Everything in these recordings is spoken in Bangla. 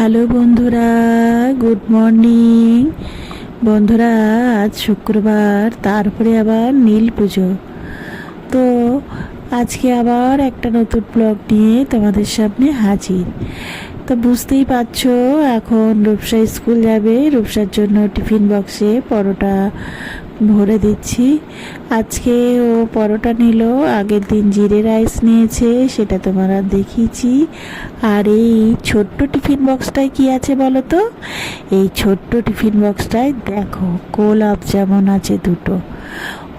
হ্যালো বন্ধুরা, গুড মর্নিং। বন্ধুরা, আজ শুক্রবার, তারপরে আবার নীল পুজো। তো আজকে আবার একটা নতুন ব্লগ নিয়ে তোমাদের সামনে হাজির। তো বুঝতেই পারছ, এখন রূপসা স্কুল যাবে। রূপসার জন্য টিফিন বক্সে পরোটা ভরে দিচ্ছি। আজকে ও পরোটা নিল, আগের দিন জিরে রাইস নিয়েছে, সেটা তোমরা দেখিয়েছি। আর এই ছোট্ট টিফিন বক্সটায় কি আছে বলো তো? এই ছোট্ট টিফিন বক্সটায় দেখো, গোলাপ যেমন আছে দুটো।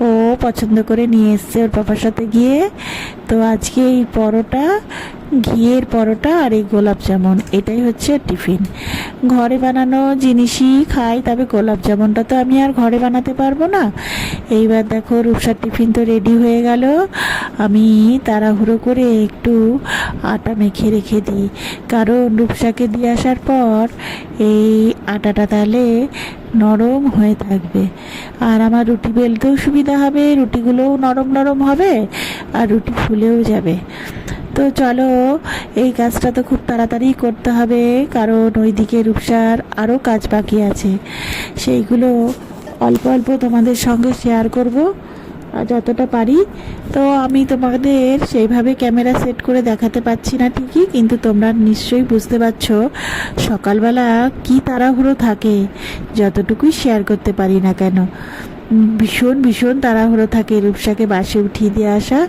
ও পছন্দ করে নিয়ে এসছে ওর পাপার সাথে গিয়ে। তো আজকে এই পরোটা ঘিয়ের পরোটা আর এই গোলাপ জামুন, এটাই হচ্ছে টিফিন। ঘরে বানানো জিনিসই খাই, তবে গোলাপ জামুনটা তো আমি আর ঘরে বানাতে পারব না। এইবার দেখো রূপসার টিফিন তো রেডি হয়ে গেল। আমি তাড়াহুড়ো করে একটু আটা মেখে রেখে দিই। কারণ রূপসাকে দিয়ে আসার পর এই আটাটা তাহলে নরম হয়ে থাকবে। আর আমার রুটি বেলতেও সুবিধা হবে, রুটিগুলোও নরম নরম হবে, আর রুটি ফুলেও যাবে। তো চলো, এই কাজটা তো খুব তাড়াতাড়ি করতে হবে, কারণ ওইদিকে রূপসার আরও কাজ বাকি আছে। সেইগুলো অল্প অল্প তোমাদের সঙ্গে শেয়ার করব। যতটা পারি। তো আমি তোমাদের সেইভাবে ক্যামেরা সেট করে দেখাতে পাচ্ছি না ঠিকই, কিন্তু তোমরা নিশ্চয়ই বুঝতে পারছ সকালবেলা কি তাড়াহুড়ো থাকে, যতটুকুই শেয়ার করতে পারি না কেন। ভীষণ ভীষণ তাড়াহুড়ো থাকে রূপসাকে বাসে উঠিয়ে দিয়ে আসা।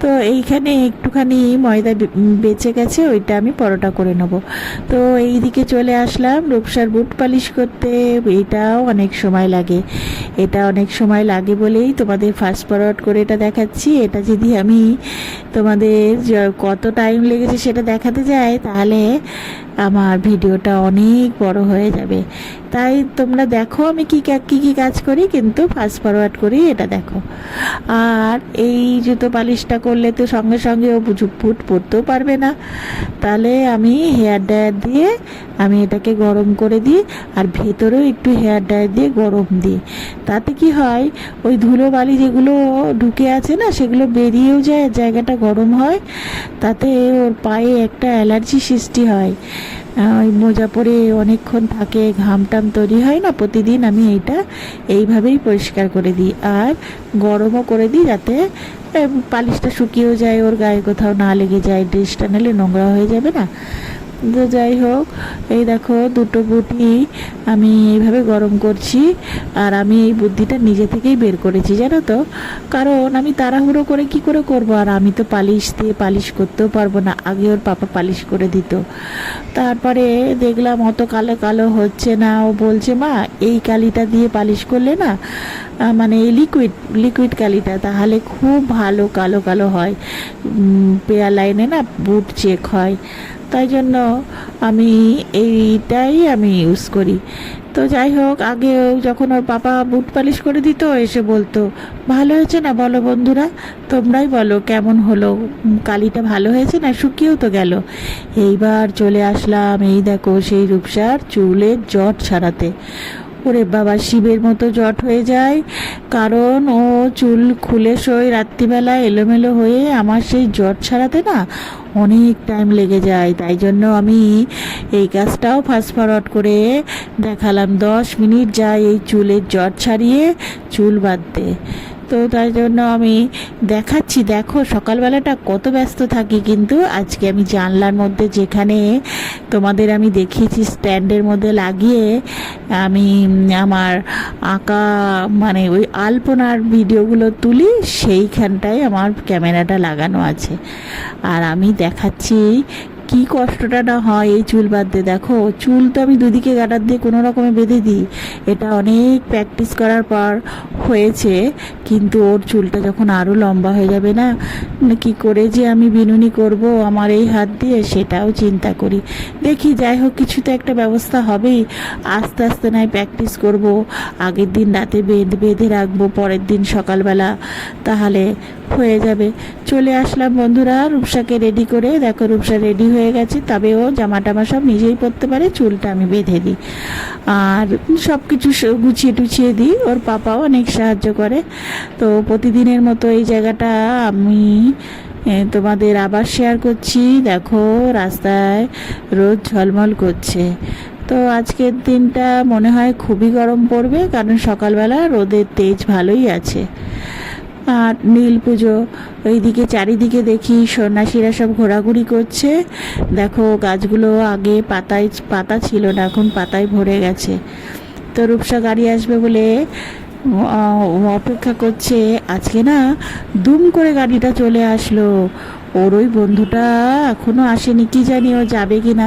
তো এইখানে একটুখানি ময়দা বেঁচে গেছে, ওইটা আমি পরোটা করে নেব। তো এই দিকে চলে আসলাম রূপসার বুট পালিশ করতে। এটাও অনেক সময় লাগে। এটা অনেক সময় লাগে বলেই তোমাদের ফার্স্ট ফরওয়ার্ড করে এটা দেখাচ্ছি। এটা যদি আমি তোমাদের কত টাইম লেগেছে সেটা দেখাতে যাই, তাহলে আমার ভিডিওটা অনেক বড় হয়ে যাবে। তাই তোমরা দেখো আমি কি কী কি কাজ করি, কিন্তু ফাস্ট ফরওয়ার্ড করি, এটা দেখো। আর এই জুতো পালিশটা করলে তো সঙ্গে সঙ্গে ও ফুট পরতেও পারবে না। তাহলে আমি হেয়ার ড্রায়ার দিয়ে আমি এটাকে গরম করে দিই, আর ভেতরেও একটু হেয়ার ড্রায়ার দিয়ে গরম দিই। তাতে কি হয়, ওই ধুলো বালি যেগুলো ঢুকে আছে না, সেগুলো বেরিয়েও যায়, জায়গাটা গরম হয়। তাতে ওর পায়ে একটা অ্যালার্জি সৃষ্টি হয়। ওই মোজা পরে অনেকক্ষণ থাকে ঘাম টাম তৈরি হয় না, প্রতিদিন আমি এইটা এইভাবেই পরিষ্কার করে দিই। আর গরমও করে দিই যাতে পালিশটা শুকিয়েও যায়, ওর গায়ে কোথাও না লেগে যায়, ড্রেসটা নিলে নোংরা হয়ে যাবে না। তো যাই হোক, এই দেখো দুটো বুটি আমি এইভাবে গরম করছি আর আমি এই বুদ্ধিটা নিজে থেকেই বের করেছি, জানো তো? কারণ আমি তাড়াহুড়ো করে কি করে করব? আর আমি তো পালিশ দিয়ে পালিশ করতেও পারব না, আগে ওর পাপা পালিশ করে দিত। তারপরে দেখলাম অত কালো কালো হচ্ছে না, ও বলছে, মা, এই কালিটা দিয়ে পালিশ করলে না মানে এই লিকুইড লিকুইড কালিটা তাহলে খুব ভালো কালো কালো হয়। পেয়ার লাইনে না বুট চেক হয়। তাই জন্য আমি এইটাই আমি ইউজ করি। তো যাই হোক, আগে যখন ওর বাবা বুট পালিশ করে দিত এসে বলতো, ভালো হয়েছে না বলো বন্ধুরা? তোমরাই বলো কেমন হলো? কালিটা ভালো হয়েছে না শুকিয়েও তো গেল? এইবার চলে আসলাম, এই দেখো সেই রূপসার চুলের জট ছাড়াতে। ওরে বাবা শিবের মতো জট হয়ে যায়। কারণ ও চুল খুলে সই রাত্রিবেলা এলোমেলো হয়ে। আমার সেই জট ছাড়াতে না অনেক টাইম লেগে যায়। তাই জন্য আমি এই কাজটাও ফাস্ট ফরওয়ার্ড করে দেখালাম। দশ মিনিট যায় এই চুলের জট ছাড়িয়ে চুল বাঁধতে। তো তাই জন্য আমি দেখাচ্ছি, দেখো সকালবেলাটা কত ব্যস্ত থাকি কিন্তু আজকে আমি জানলার মধ্যে যেখানে তোমাদের আমি দেখিয়েছি স্ট্যান্ডের মধ্যে লাগিয়ে আমি আমার আঁকা মানে ওই আলপনার ভিডিওগুলো তুলি, সেইখানটায় আমার ক্যামেরাটা লাগানো আছে। আর আমি দেখাচ্ছি কি কষ্টটা না হয় এই চুল বাঁধতে, দেখো? চুল তো আমি দুদিকে গাটার দিয়ে কোনো রকমে বেঁধে দিই। এটা অনেক প্র্যাকটিস করার পর হয়েছে, কিন্তু ওর চুলটা যখন আরও লম্বা হয়ে যাবে না না কি করে যে আমি বিনুনি করব আমার এই হাত দিয়ে, সেটাও চিন্তা করি। দেখি, যাই হোক, কিছু তো একটা ব্যবস্থা হবেই। আস্তে আস্তে নয় প্র্যাকটিস করব, আগের দিন রাতে বেঁধে বেঁধে রাখব, পরের দিন সকালবেলা, তাহলে হয়ে যাবে। চলে আসলাম বন্ধুরা রূপসাকে রেডি করে। দেখো, রূপসা রেডি হয়ে গেছে, তবে ও জামা টামা সব নিজেই পরতে পারে, চুলটা আমি বেঁধে দিই। আর সব কিছু গুছিয়ে টুছিয়ে দিই, ওর পাপাও অনেক সাহায্য করে। তো প্রতিদিনের মতো এই জায়গাটা আমি তোমাদের আবার শেয়ার করছি। দেখো, রাস্তায় রোদ ঝলমল করছে। তো আজকের দিনটা মনে হয় খুবই গরম পড়বে, কারণ সকালবেলা রোদের তেজ ভালোই আছে। নীল পুজো। ওইদিকে চারিদিকে দেখি সন্ন্যাসীরা সব ঘোরাঘুরি করছে। দেখো গাছগুলো আগে পাতায়, পাতা ছিল না, এখন পাতায় ভরে গেছে। তো রূপসা গাড়ি আসবে বলে অপেক্ষা করছে। আজকে না দুম করে গাড়িটা চলে আসলো। ওর ওই বন্ধুটা এখনও আসেনি, কি জানি ও যাবে কি না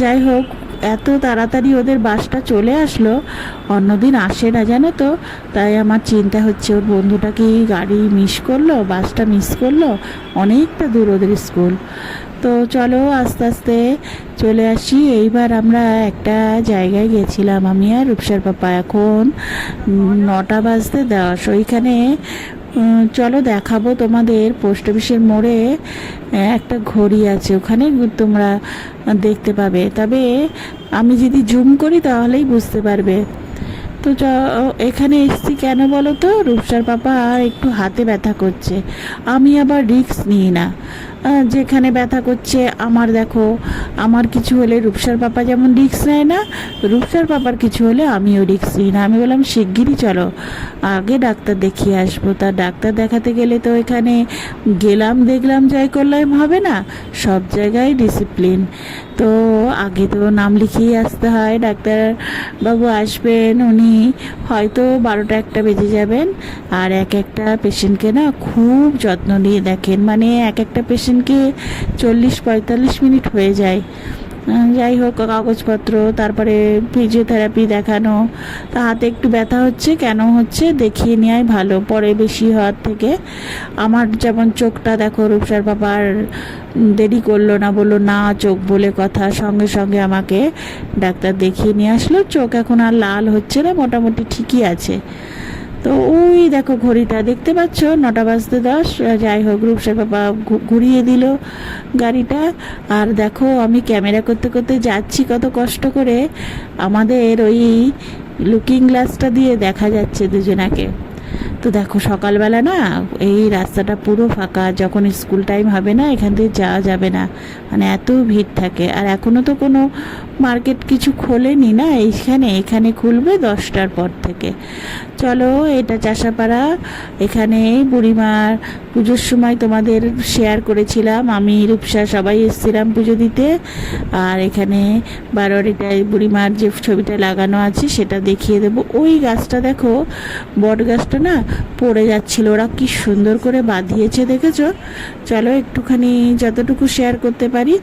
যাই হোক এত তাড়াতাড়ি ওদের বাসটা চলে আসলো, অন্যদিন আসে না, জানো তো? তাই আমার চিন্তা হচ্ছে ওর বন্ধুটা কি গাড়ি মিস করল, বাসটা মিস করল? অনেকটা দূর ওদের স্কুল। তো চলো আস্তে আস্তে চলে আসি। এইবার আমরা একটা জায়গায় গেছিলাম আমি আর রূপসার পাপা। এখন নটা বাজতে দশ ওইখানে চলো দেখাবো তোমাদের। পোস্ট অফিসের মোড়ে একটা ঘড়ি আছে। ওখানে তোমরা দেখতে পাবে। তবে আমি যদি জুম করি তাহলেই বুঝতে পারবে। তো এখানে এসছি কেন বলো তো? রূপসার পাপা আর একটু হাতে ব্যথা করছে। আমি আবার রিস্ক নিই না। যেখানে ব্যথা করছে, আমার দেখো, আমার কিছু হলে রূপসার পাপা যেমন রিক্স নেয় না, রূপসার পাপার কিছু হলে আমিও রিক্স নিই না। আমি বললাম, শিগগিরই চলো, আগে ডাক্তার দেখিয়ে আসব। তা ডাক্তার দেখাতে গেলে তো এখানে গেলাম, দেখলাম যাই করলাম হবে না, সব জায়গায় ডিসিপ্লিন তো আগে তো নাম লিখিয়ে আসতে হয় ডাক্তার বাবু আসবেন, উনি হয়তো বারোটা একটা বেজে যাবেন, আর এক একটা পেশেন্টকে না খুব যত্ন নিয়ে দেখেন। মানে এক একটা পেশেন্টকে চল্লিশ, পঁয়তাল্লিশ মিনিট হয়ে যায়। যাই হোক, কাগজপত্র, তারপরে ফিজিওথেরাপি দেখানো, তা হাতে একটু ব্যথা হচ্ছে, কেন হচ্ছে দেখিয়ে নেওয়াই ভালো, পরে বেশি হওয়ার থেকে। আমার যেমন চোখটা দেখো, রূপসার বাবার দেরি করল না, বলল, না, চোখ বলে কথা। সঙ্গে সঙ্গে আমাকে ডাক্তার দেখিয়ে নিয়ে আসলো। চোখ এখন আর লাল হচ্ছে না, মোটামুটি ঠিকই আছে। তো ওই দেখো ঘড়িটা, দেখতে পাচ্ছ? নটা বাজতে দশ, যাই হোক রূপসার বাবা ঘুরিয়ে দিল গাড়িটা। আর দেখো, আমি ক্যামেরা করতে করতে যাচ্ছি কত কষ্ট করে। আমাদের ওই লুকিং গ্লাসটা দিয়ে দেখা যাচ্ছে দুজনাকে। তো দেখো, সকালবেলা না, এই রাস্তাটা পুরো ফাঁকা। যখন স্কুল টাইম হবে না, এখান থেকে যাওয়া যাবে না। মানে এত ভিড় থাকে। আর এখনও তো কোনো মার্কেট কিছু খোলেনি না, এইখানে, এখানে খুলবে দশটার পর থেকে। চলো, এটা চাষাপাড়া। এখানে বুড়িমার পুজোর সময় তোমাদের শেয়ার করেছিলাম। আমি, রূপসা, সবাই এসেছিলাম পুজো দিতে। আর এখানে বারোয়ারিটায় বুড়িমার যে ছবিটা লাগানো আছে, সেটা দেখিয়ে দেবো। ওই গাছটা দেখো, বট গাছটা না পড়ে যাচ্ছিল। ওরা কি সুন্দর করে বাঁধিয়েছে, দেখেছ? চলো, একটুখানি যতটুকু শেয়ার করতে পারি,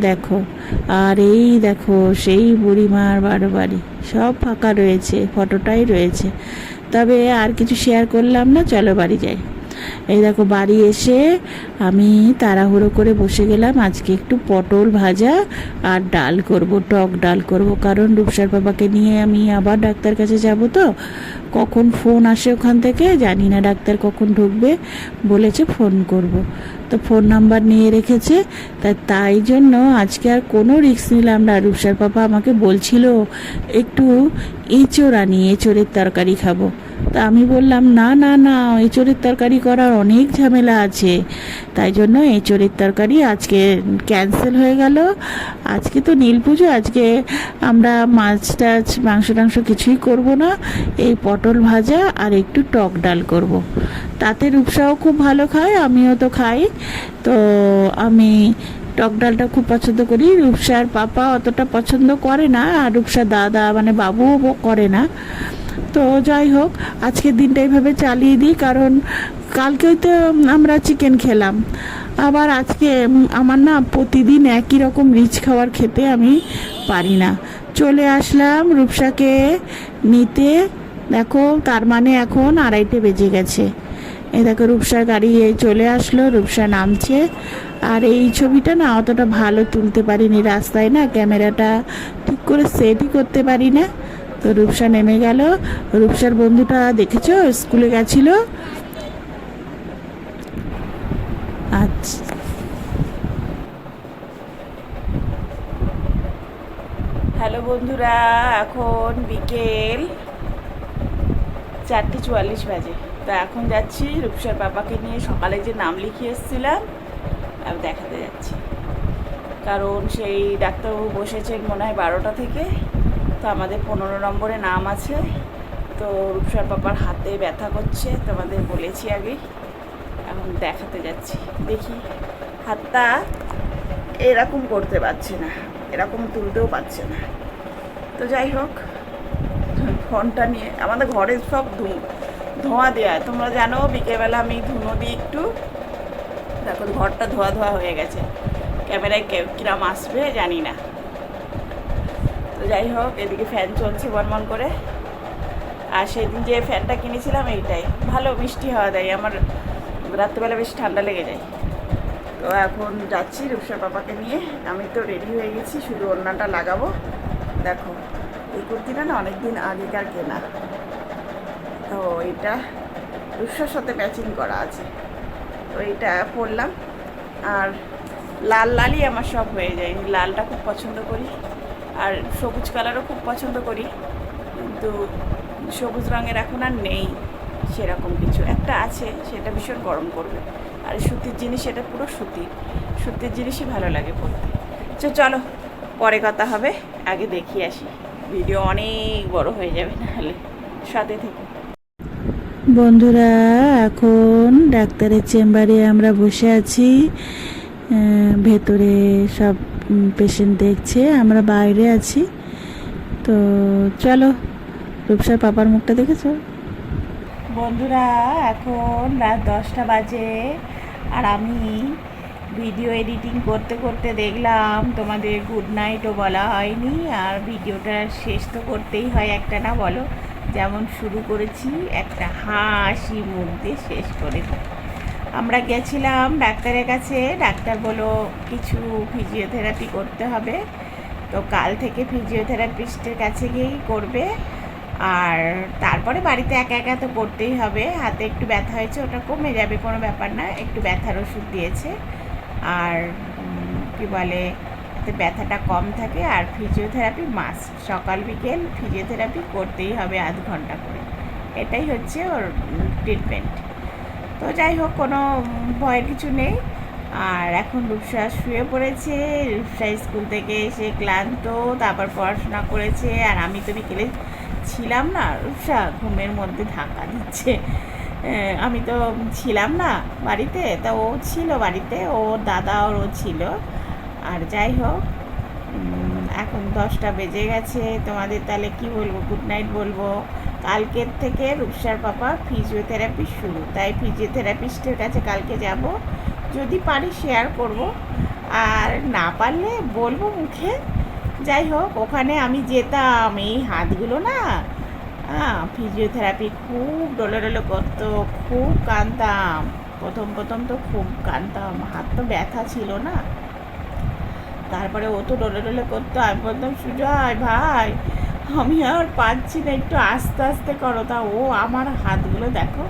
দেখো। আর এই দেখো, সেই বুড়িমার বারো বাড়ি সব ফাঁকা রয়েছে, ফটোটাই রয়েছে। তবে আর কিছু শেয়ার করলাম না চলো বাড়ি যাই। এই দেখো বাড়ি এসে আমি তাড়াহুড়ো করে বসে গেলাম। আজকে একটু পটল ভাজা আর ডাল করব, টক ডাল করব। কারণ রূপসার বাবাকে নিয়ে আমি আবার ডাক্তার কাছে যাব তো। কখন ফোন আসে ওখান থেকে জানি না ডাক্তার কখন ঢুকবে বলেছে ফোন করব। তো ফোন নাম্বার নিয়ে রেখেছে, তা তাই জন্য আজকে আর কোনো রিস্ক নিলাম না। রূপসার পাপা আমাকে বলছিল, একটু এঁচোড় আনি, এঁচোড়ের তরকারি খাব। তা আমি বললাম, না না না, এঁচোড়ের তরকারি করার অনেক ঝামেলা আছে। তাই জন্য এঁচোড়ের তরকারি আজকে ক্যান্সেল হয়ে গেল। আজকে তো নীল পুজো, আজকে আমরা মাছ টাছ, মাংস টাংস কিছুই করব না। এই পটল ভাজা আর একটু টক ডাল করব। তাতে রূপসাও খুব ভালো খায়, আমিও তো খাই। তো আমি টক ডালটা খুব পছন্দ করি। রূপসার পাপা অতটা পছন্দ করে না, আর রূপসার দাদা মানে বাবুও করে না। তো যাই হোক, আজকের দিনটা এইভাবে চালিয়ে দিই, কারণ কালকেও তো আমরা চিকেন খেলাম। আবার আজকে আমার না প্রতিদিন একই রকম রিচ খাবার খেতে আমি পারি না। চলে আসলাম রূপসাকে নিতে। দেখো, তার মানে এখন আড়াইটে বেজে গেছে। এ দেখো, রূপসার গাড়ি এই চলে আসলো, রূপসা নামছে। আর এই ছবিটা না অতটা ভালো তুলতে পারিনি। রাস্তায় না ক্যামেরাটা ঠিক করে সেটই করতে পারি না। তো রূপসা নেমে গেল। রূপসার বন্ধুটা দেখেছ? স্কুলে গেছিল। হ্যালো বন্ধুরা, এখন বিকেল চারটে চুয়াল্লিশ বাজে। তো এখন যাচ্ছি রূপসার বাবাকে নিয়ে সকালে যে নাম লিখিয়ে এসেছিলাম, আমি দেখাতে যাচ্ছি। কারণ সেই ডাক্তারবাবু বসেছেন মনে হয় বারোটা থেকে, তো আমাদের পনেরো নম্বরে নাম আছে। তো রূপসার পাপার হাতে ব্যথা করছে তোমাদের বলেছি আগে, এখন দেখাতে যাচ্ছি। দেখি, হাতটা এরকম করতে পারছে না। এরকম তুলতেও পারছে না। তো যাই হোক, ফোনটা নিয়ে আমাদের ঘরে সব ধু- ধোঁয়া দেওয়া তোমরা জানো, বিকেলবেলা আমি ধুনো দিই একটু। দেখো, ঘরটা ধোয়া ধোয়া হয়ে গেছে। ক্যামেরায় কিরাম আসবে জানি না। তো যাই হোক, এদিকে ফ্যান চলছে বনবন করে। আর সেদিন যে ফ্যানটা কিনেছিলাম এইটাই। ভালো মিষ্টি হওয়া দেয়। আমার রাত্রেবেলা বেশ ঠান্ডা লেগে যায়। তো এখন যাচ্ছি রূপসা পাপাকে নিয়ে। আমি তো রেডি হয়ে গেছি, শুধু ওড়নাটা লাগাবো। দেখো, এই কুর্তিটা না অনেকদিন আগেকার কেনা। তো এটা রূপসার সাথে প্যাচিং করা আছে। তো এটা পরলাম। আর লাল লালই আমার সব হয়ে যায়। লালটা খুব পছন্দ করি। আর সবুজ কালারও খুব পছন্দ করি। কিন্তু সবুজ রঙের এখন আর নেই সেরকম কিছু। একটা আছে, সেটা ভীষণ গরম করবে। আর সুতির জিনিস এটা পুরো সুতির সুতির জিনিসই ভালো লাগে পড়তে তো চলো পরে কথা হবে আগে দেখি আসি। ভিডিও অনেক বড় হয়ে যাবে নাহলে। সাথে থেকে। বন্ধুরা এখন ডাক্তারের চেম্বারে আমরা বসে আছি। ভেতরে সব পেশেন্ট দেখছে আমরা বাইরে আছি। তো চলো রূপসার পাপার মুখটা দেখেছ? বন্ধুরা এখন রাত দশটা বাজে। আর আমি ভিডিও এডিটিং করতে করতে দেখলাম তোমাদের গুড নাইটও বলা হয়নি, আর ভিডিওটা শেষ তো করতেই হয় একটা না বলো? যেমন শুরু করেছি, একটা হাসি মুখ দিয়ে শেষ করে। আমরা গেছিলাম ডাক্তারের কাছে, ডাক্তার বলো কিছু ফিজিওথেরাপি করতে হবে। তো কাল থেকে ফিজিওথেরাপিস্টের কাছে গিয়েই করবে। আর তারপরে বাড়িতে একা একা তো করতেই হবে। হাতে একটু ব্যথা হয়েছে, ওটা কমে যাবে, কোনো ব্যাপার না। একটু ব্যথার ওষুধ দিয়েছে। আর কি বলে যাতে ব্যথাটা কম থাকে। আর ফিজিওথেরাপি মাস্ট সকাল, বিকেল ফিজিওথেরাপি করতেই হবে আধ ঘণ্টা করে। এটাই হচ্ছে ওর ট্রিটমেন্ট তো যাই হোক, কোনো ভয়ের কিছু নেই। আর এখন রূপসা শুয়ে পড়েছে। রূপসা স্কুল থেকে এসে ক্লান্ত, তারপর পড়াশোনা করেছে। আর আমি তো বিকেলে ছিলাম না রূপসা ঘুমের মধ্যে ধাক্কা দিচ্ছে। আমি তো ছিলাম না বাড়িতে, তা ও ছিল বাড়িতে, ও দাদা আর ও ছিল। আর যাই হোক এখন দশটা বেজে গেছে, তোমাদের তাহলে কি বলব? গুড নাইট বলব। কালকের থেকে রূপসার পাপা ফিজিওথেরাপি শুরু, তাই ফিজিওথেরাপিস্টের কাছে কালকে যাব। যদি পারি শেয়ার করব। আর না পারলে বলব মুখে। যাই হোক ওখানে আমি যেতাম। এই হাতগুলো না হ্যাঁ ফিজিওথেরাপি খুব ডলে ডলে করতো, খুব কাঁদতাম প্রথম প্রথম তো খুব কাঁদতাম হাত তো ব্যথা ছিল না। তারপরে ও তো ডলে ডলে করতো। আমি বলতাম, সুজয় ভাই, আমি আর পারছি না, একটু আস্তে আস্তে করো। তা ও আমার হাতগুলো দেখো,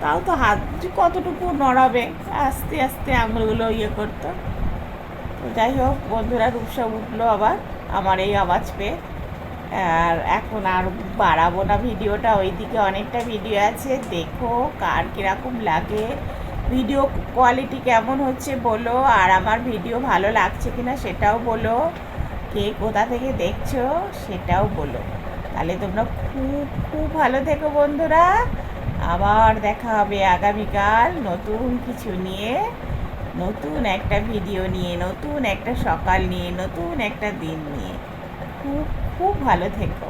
তাও তো হাত কতটুকু নড়াবে, আস্তে আস্তে আঙুলগুলো ইয়ে করতো। যাই হোক, বন্ধুরা, রূপসা উঠল আবার, আমার এই আওয়াজ পেয়ে। আর এখন আর বাড়াবো না ভিডিওটা, ওইদিকে অনেকটা ভিডিও আছে, দেখো কার কীরকম লাগে। ভিডিও কোয়ালিটি কেমন হচ্ছে বলো, আর আমার ভিডিও ভালো লাগছে কিনা সেটাও বলো। কে কোথা থেকে দেখছ সেটাও বলো। তাহলে তোমরা খুব খুব ভালো থেকো বন্ধুরা। আবার দেখা হবে আগামীকাল নতুন কিছু নিয়ে। নতুন একটা ভিডিও নিয়ে, নতুন একটা সকাল নিয়ে, নতুন একটা দিন নিয়ে। খুব খুব ভালো থেকো।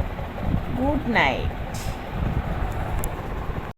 Good night